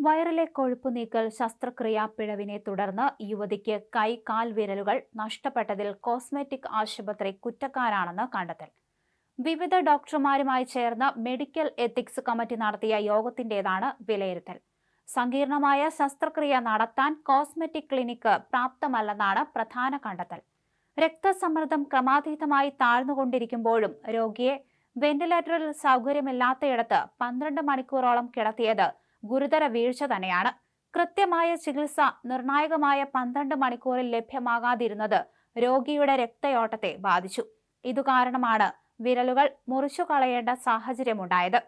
വയറിലെ കൊഴുപ്പ് നീക്കൽ ശസ്ത്രക്രിയാ പിഴവിനെ തുടർന്ന് യുവതിക്ക് കൈ കാൽ വിരലുകൾ നഷ്ടപ്പെട്ടതിൽ കോസ്മെറ്റിക് ആശുപത്രി കുറ്റക്കാരാണെന്ന് കണ്ടെത്തൽ. വിവിധ ഡോക്ടർമാരുമായി ചേർന്ന് മെഡിക്കൽ എത്തിക്സ് കമ്മിറ്റി നടത്തിയ യോഗത്തിന്റേതാണ് വിലയിരുത്തൽ. സങ്കീർണമായ ശസ്ത്രക്രിയ നടത്താൻ കോസ്മെറ്റിക് ക്ലിനിക്ക് പ്രാപ്തമല്ലെന്നാണ് പ്രധാന കണ്ടെത്തൽ. രക്തസമ്മർദ്ദം ക്രമാതീതമായി താഴ്ന്നുകൊണ്ടിരിക്കുമ്പോഴും രോഗിയെ വെന്റിലേറ്ററിൽ സൗകര്യമില്ലാത്തയിടത്ത് പന്ത്രണ്ട് മണിക്കൂറോളം കിടത്തിയത് ഗുരുതര വീഴ്ച തന്നെയാണ്. കൃത്യമായ ചികിത്സ നിർണായകമായ പന്ത്രണ്ട് മണിക്കൂറിൽ ലഭ്യമാകാതിരുന്നത് രോഗിയുടെ രക്തയോട്ടത്തെ ബാധിച്ചു. ഇതുകാരണമാണ് വിരലുകൾ മുറിച്ചു കളയേണ്ട സാഹചര്യമുണ്ടായത്.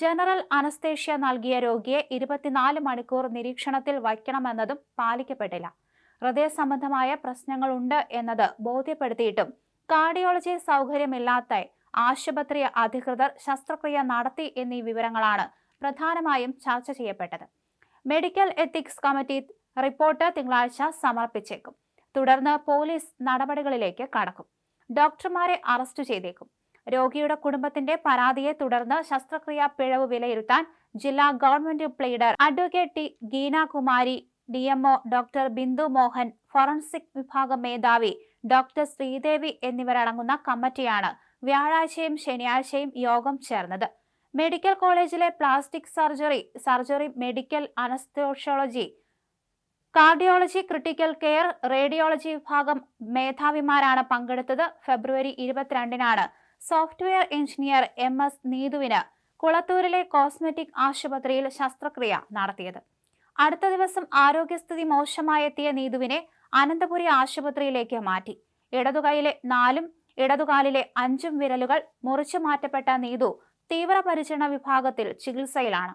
ജനറൽ അനസ്തേഷ്യ നൽകിയ രോഗിയെ ഇരുപത്തിനാല് മണിക്കൂർ നിരീക്ഷണത്തിൽ വയ്ക്കണമെന്നതും പാലിക്കപ്പെട്ടില്ല. ഹൃദയ സംബന്ധമായ പ്രശ്നങ്ങളുണ്ട് എന്നത് ബോധ്യപ്പെടുത്തിയിട്ടും കാർഡിയോളജി സൗകര്യമില്ലാത്ത ആശുപത്രി അധികൃതർ ശസ്ത്രക്രിയ നടത്തി എന്നീ വിവരങ്ങളാണ് പ്രധാനമായും ചർച്ച ചെയ്യപ്പെട്ടത്. മെഡിക്കൽ എത്തിക്സ് കമ്മിറ്റി റിപ്പോർട്ട് തിങ്കളാഴ്ച സമർപ്പിച്ചേക്കും. തുടർന്ന് പോലീസ് നടപടികളിലേക്ക് കടക്കും. ഡോക്ടർമാരെ അറസ്റ്റ് ചെയ്തേക്കും. രോഗിയുടെ കുടുംബത്തിന്റെ പരാതിയെ തുടർന്ന് ശസ്ത്രക്രിയാ പിഴവ് വിലയിരുത്താൻ ജില്ലാ government pleader advocate T Geenakumari D MO doctor Bindu Mohan forensic വിഭാഗം മേധാവി ഡോക്ടർ ശ്രീദേവി എന്നിവരടങ്ങുന്ന കമ്മിറ്റിയാണ് വ്യാഴാഴ്ചയും ശനിയാഴ്ചയും യോഗം ചേർന്നത്. മെഡിക്കൽ കോളേജിലെ plastic surgery surgery medical anaesthesiology cardiology critical care radiology വിഭാഗം മേധാവിമാരാണ് പങ്കെടുത്തത്. ഫെബ്രുവരി ഇരുപത്തിരണ്ടിനാണ് സോഫ്റ്റ്വെയർ എഞ്ചിനീയർ എം എസ് നീതുവിന് കുളത്തൂരിലെ കോസ്മെറ്റിക് ആശുപത്രിയിൽ ശസ്ത്രക്രിയ നടത്തിയത്. അടുത്ത ദിവസം ആരോഗ്യസ്ഥിതി മോശമായെത്തിയ നീതുവിനെ അനന്തപുരി ആശുപത്രിയിലേക്ക് മാറ്റി. ഇടതുകൈയിലെ നാലും ഇടതുകാലിലെ അഞ്ചും വിരലുകൾ മുറിച്ചു മാറ്റപ്പെട്ട നീതു തീവ്രപരിചരണ വിഭാഗത്തിൽ ചികിത്സയിലാണ്.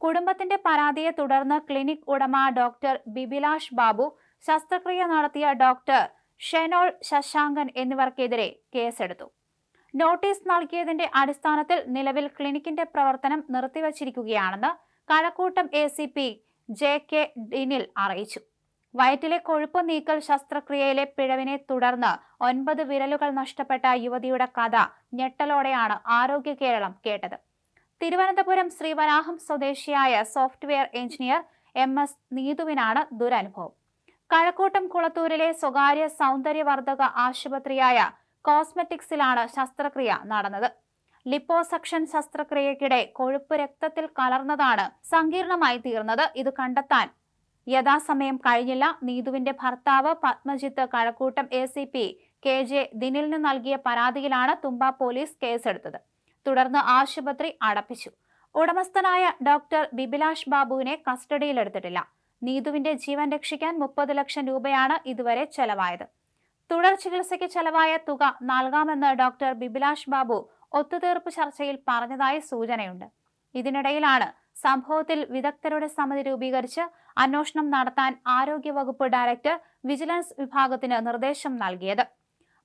കുടുംബത്തിന്റെ പരാതിയെ തുടർന്ന് ക്ലിനിക് ഉടമ ഡോക്ടർ ബിബിലാഷ് ബാബു ശസ്ത്രക്രിയ നടത്തിയ ഡോക്ടർ ഷെനോൾ ശശാങ്കൻ എന്നിവർക്കെതിരെ കേസെടുത്തു. നോട്ടീസ് നൽകിയതിന്റെ അടിസ്ഥാനത്തിൽ നിലവിൽ ക്ലിനിക്കിന്റെ പ്രവർത്തനം നിർത്തിവച്ചിരിക്കുകയാണെന്ന് Kazhakkoottam A C P J K Dinil അറിയിച്ചു. വയറ്റിലെ കൊഴുപ്പ് നീക്കൽ ശസ്ത്രക്രിയയിലെ പിഴവിനെ തുടർന്ന് ഒൻപത് വിരലുകൾ നഷ്ടപ്പെട്ട യുവതിയുടെ കഥ ഞെട്ടലോടെയാണ് ആരോഗ്യ കേരളം കേട്ടത്. തിരുവനന്തപുരം ശ്രീവരാഹം സ്വദേശിയായ സോഫ്റ്റ്വെയർ എഞ്ചിനീയർ എം എസ് നീതുവിനാണ് ദുരനുഭവം. കഴക്കൂട്ടം കുളത്തൂരിലെ സ്വകാര്യ സൗന്ദര്യവർദ്ധക ആശുപത്രിയായ കോസ്മെറ്റിക്സിലാണ് ശസ്ത്രക്രിയ നടന്നത്. ലിപ്പോസക്ഷൻ ശസ്ത്രക്രിയക്കിടെ കൊഴുപ്പ് രക്തത്തിൽ കലർന്നതാണ് സങ്കീർണമായി തീർന്നത്. ഇത് കണ്ടെത്താൻ യഥാസമയം കഴിഞ്ഞില്ല. നീതുവിന്റെ ഭർത്താവ് Padmajith Kazhakkoottam A C P K J ദിനിലിന് നൽകിയ പരാതിയിലാണ് തുമ്പ പോലീസ് കേസെടുത്തത്. തുടർന്ന് ആശുപത്രി അടപ്പിച്ചു. ഉടമസ്ഥനായ ഡോക്ടർ ബിബിലാഷ് ബാബുവിനെ കസ്റ്റഡിയിലെടുത്തിട്ടില്ല. നീതുവിന്റെ ജീവൻ രക്ഷിക്കാൻ മുപ്പത് ലക്ഷം രൂപയാണ് ഇതുവരെ ചെലവായത്. തുടർ ചികിത്സയ്ക്ക് ചെലവായ തുക നൽകാമെന്ന് ഡോക്ടർ ബിബിലാഷ് ബാബു ഒത്തുതീർപ്പ് ചർച്ചയിൽ പറഞ്ഞതായി സൂചനയുണ്ട്. ഇതിനിടയിലാണ് സംഭവത്തിൽ വിദഗ്ധരുടെ സമിതി രൂപീകരിച്ച് അന്വേഷണം നടത്താൻ ആരോഗ്യവകുപ്പ് ഡയറക്ടർ വിജിലൻസ് വിഭാഗത്തിന് നിർദ്ദേശം നൽകിയത്.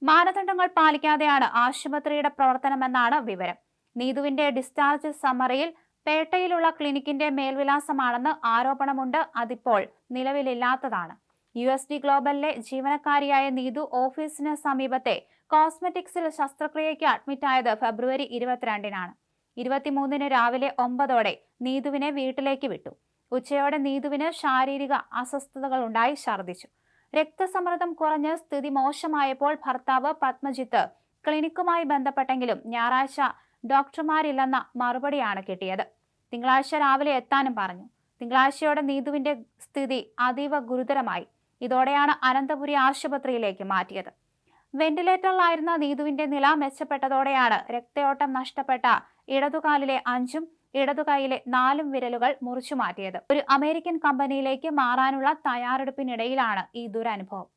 മാനദണ്ഡങ്ങൾ പാലിക്കാതെയാണ് ആശുപത്രിയുടെ പ്രവർത്തനമെന്നാണ് വിവരം. നീതുവിന്റെ ഡിസ്ചാർജ് സമ്മറിയിൽ പേട്ടയിലുള്ള ക്ലിനിക്കിന്റെ മേൽവിലാസമാണെന്ന് ആരോപണമുണ്ട്. അതിപ്പോൾ നിലവിലില്ലാത്തതാണ്. യു എസ് ഡി ഗ്ലോബലിലെ ജീവനക്കാരിയായ നീതു ഓഫീസിന് സമീപത്തെ കോസ്മെറ്റിക്സിൽ ശസ്ത്രക്രിയയ്ക്ക് അഡ്മിറ്റായത് ഫെബ്രുവരി ഇരുപത്തിരണ്ടിനാണ്. ഇരുപത്തിമൂന്നിന് രാവിലെ ഒമ്പതോടെ നീതുവിനെ വീട്ടിലേക്ക് വിട്ടു. ഉച്ചയോടെ നീതുവിന് ശാരീരിക അസ്വസ്ഥതകൾ ഉണ്ടായി ഛർദ്ദിച്ചു. രക്തസമ്മർദ്ദം കുറഞ്ഞ് സ്ഥിതി മോശമായപ്പോൾ ഭർത്താവ് പത്മജിത്ത് ക്ലിനിക്കുമായി ബന്ധപ്പെട്ടെങ്കിലും ഞായറാഴ്ച ഡോക്ടർമാരില്ലെന്ന മറുപടിയാണ് കിട്ടിയത്. തിങ്കളാഴ്ച രാവിലെ എത്താനും പറഞ്ഞു. തിങ്കളാഴ്ചയോടെ നീതുവിന്റെ സ്ഥിതി അതീവ ഗുരുതരമായി. ഇതോടെയാണ് അനന്തപുരി ആശുപത്രിയിലേക്ക് മാറ്റിയത്. വെന്റിലേറ്ററിലായിരുന്ന നീതുവിന്റെ നില മെച്ചപ്പെട്ടതോടെയാണ് രക്തയോട്ടം നഷ്ടപ്പെട്ട ഇടതുകാലിലെ അഞ്ചും ഇടതുകൈയിലെ നാലും വിരലുകൾ മുറിച്ചു മാറ്റിയത് ഒരു അമേരിക്കൻ കമ്പനിയിലേക്ക് മാറാനുള്ള തയ്യാറെടുപ്പിനിടയിലാണ് ഈ ദുരനുഭവം.